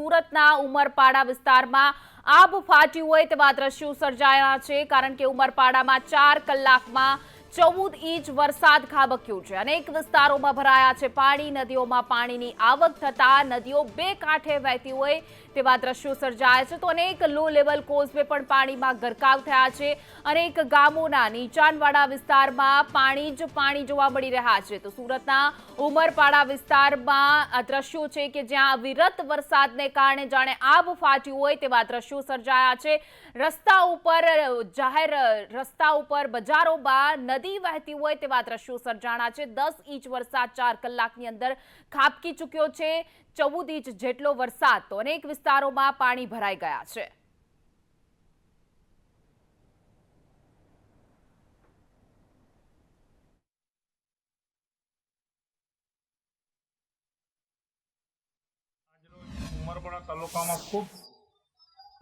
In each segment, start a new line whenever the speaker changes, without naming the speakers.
સુરતના ઉમરપાડા વિસ્તારમાં આબ ફાટ્યું હોય તેવા દ્રશ્યો સર્જાયા છે, કારણ કે ઉમરપાડામાં ચાર કલાકમાં ચૌદ ઇંચ વરસાદ ખાબક્યો છે. અનેક વિસ્તારોમાં ભરાયા છે પાણી. નદીઓમાં પાણીની આવક થતા નદીઓ બે કાંઠે વહેતી હોય તેવા દ્રશ્યો સર્જાયા છે. તો અનેક લો લેવલ કોઝવે પણ પાણીમાં ગરકાવ થયા છે. અનેક ગામોના નીચાણવાળા વિસ્તારમાં પાણી જ પાણી જોવા મળી રહ્યા છે. તો સુરતના ઉમરપાડા વિસ્તારમાં આ દ્રશ્યો છે કે જ્યાં વિરત વરસાદને કારણે જાણે આબ ફાટ્યું હોય તેવા દ્રશ્યો સર્જાયા છે. રસ્તા ઉપર, જાહેર રસ્તા ઉપર બજારોમાં નદી વહેતી હોય તેવા દ્રશ્યો સર્જાણા છે. દસ ઇંચ વરસાદ ચાર કલાકની અંદર ખાબકી ચૂક્યો છે. ચૌદ ઇંચ જેટલો વરસાદ તો અનેક વિસ્તારોમાં પાણી ભરાઈ ગયા છે.
તાલુકામાં ખૂબ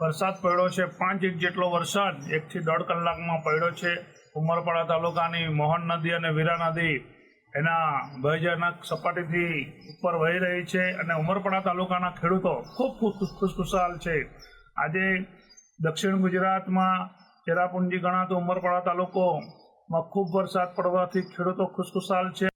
વરસાદ પડ્યો છે. પાંચ ઇંચ જેટલો વરસાદ એકથી દોઢ કલાકમાં પડ્યો છે. ઉમરપાડા તાલુકાની મોહન નદી અને વીરા નદી એના ભયજનક સપાટીથી ઉપર વહી રહી છે અને ઉમરપાડા તાલુકાના ખેડૂતો ખૂબ ખુશ ખુશખુશાલ છે. આજે દક્ષિણ ગુજરાતમાં ચેરાપુંજી ગણાતો ઉમરપાડા તાલુકોમાં ખૂબ વરસાદ પડવાથી ખેડૂતો ખુશખુશાલ છે.